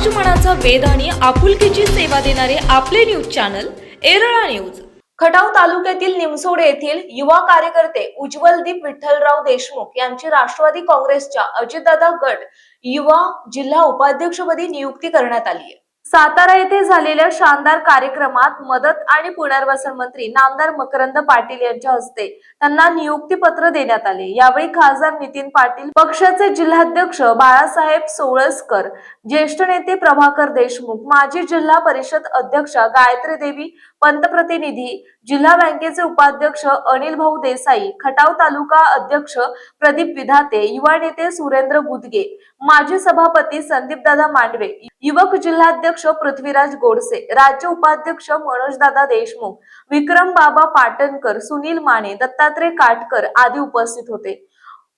समाज मनाचा आणि आपुलकीची सेवा देणारे आपले news channel Erala news. Khatav तालुक्यातील निमसोड येथील युवा कार्यकर्ते उज्ज्वलदीप विठ्ठलराव देशमुख यांची राष्ट्रवादी काँग्रेसच्या अजितदादा गट युवा जिल्हा उपाध्यक्षपदी नियुक्ती करण्यात आली आहे. सातारा येथे झालेल्या शानदार कार्यक्रमात मदत आणि पुनर्वसन मंत्री नामदार मकरंद पाटील यांच्या हस्ते त्यांना नियुक्ती पत्र देण्यात आले. यावेळी खासदार नितीन पाटील पक्षाचे जिल्हाध्यक्ष बाळासाहेब सोळसकर ज्येष्ठ नेते प्रभाकर देशमुख माजी जिल्हा परिषद अध्यक्षा गायत्री देवी पंतप्रतिनिधी जिल्हा बँकेचे उपाध्यक्ष अनिल भाऊ देसाई खटाव तालुका अध्यक्ष प्रदीप विधाते युवा नेते सुरेंद्र गुदगे माजी सभापती संदीपदादा मांडवे युवक जिल्हाध्यक्ष अध्यक्ष पृथ्वीराज गोडसे राज्य उपाध्यक्ष मनोजदादा देशमुख विक्रम बाबा पाटणकर सुनील माने दत्तात्रय काटकर आदी उपस्थित होते.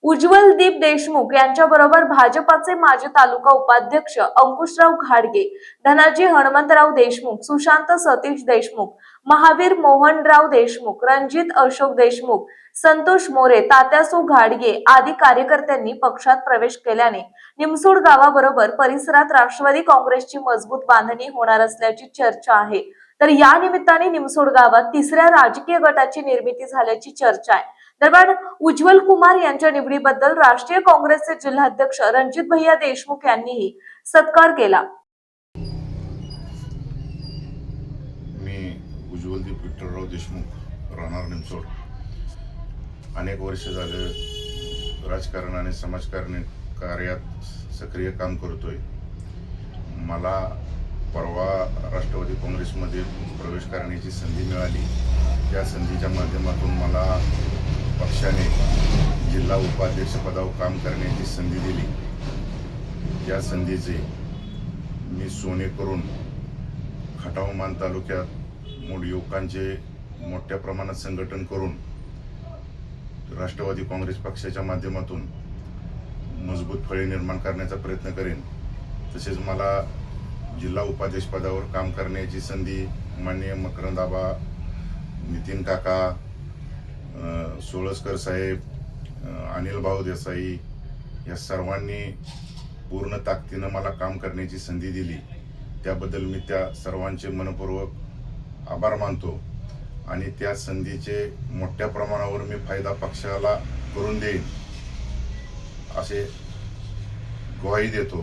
उज्ज्वल दीप देशमुख यांच्या बरोबर भाजपाचे माजी तालुका उपाध्यक्ष अंकुशराव घाडगे धनाजी हनुमंतराव देशमुख सुशांत सतीश देशमुख महावीर मोहनराव देशमुख रणजित अशोक देशमुख संतोष मोरे तात्यासू घाडगे आदी कार्यकर्त्यांनी पक्षात प्रवेश केल्याने निमसोड गावाबरोबर परिसरात राष्ट्रवादी काँग्रेसची मजबूत बांधणी होणार असल्याची चर्चा आहे. तर या निमित्ताने निमसोड गावात तिसऱ्या राजकीय गटाची निर्मिती झाल्याची चर्चा आहे. दरम्यान उज्ज्वल कुमार यांच्या निवडीबद्दल राष्ट्रीय काँग्रेसचे जिल्हाध्यक्ष रणजित भैया देशमुख यांनीही सत्कार केला मी उज्ज्वलदीप विठ्ठलराव देशमुख राहणार निमसोड अनेक वर्ष झालं राजकारण आणि समाजकारण कार्यात सक्रिय काम करतोय. मला परवा राष्ट्रवादी काँग्रेसमध्ये प्रवेश करण्याची संधी मिळाली. त्या संधीच्या माध्यमातून मला पक्षाने जिल्हा उपाध्यक्षपदावर काम करण्याची संधी दिली. त्या संधीचे मी सोने करून खटाव मान तालुक्यात मूळ युवकांचे मोठ्या प्रमाणात संघटन करून राष्ट्रवादी काँग्रेस पक्षाच्या माध्यमातून मजबूत फळे निर्माण करण्याचा प्रयत्न करेन. तसेच मला जिल्हा उपाध्यक्ष पदावर काम करण्याची संधी माननीय मकरंदाबा नितीन काका सोळसकर साहेब अनिल भाऊ देसाई या सर्वांनी पूर्ण ताकदीनं मला काम करण्याची संधी दिली. त्याबद्दल मी त्या सर्वांचे मनपूर्वक आभार मानतो. आणि त्या संधीचे मोठ्या प्रमाणावर मी फायदा पक्षाला करून देईन असे ग्वाही देतो.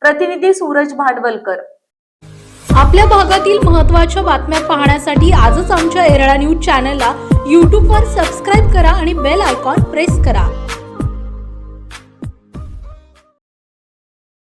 प्रतिनिधी सूरज भांडवलकर. आपल्या भागातील महत्त्वाच्या बातम्या पाहण्यासाठी आजच आमच्या एरळा न्यूज चॅनलला यूट्यूबवर सबस्क्राईब करा आणि बेल आयकॉन प्रेस करा.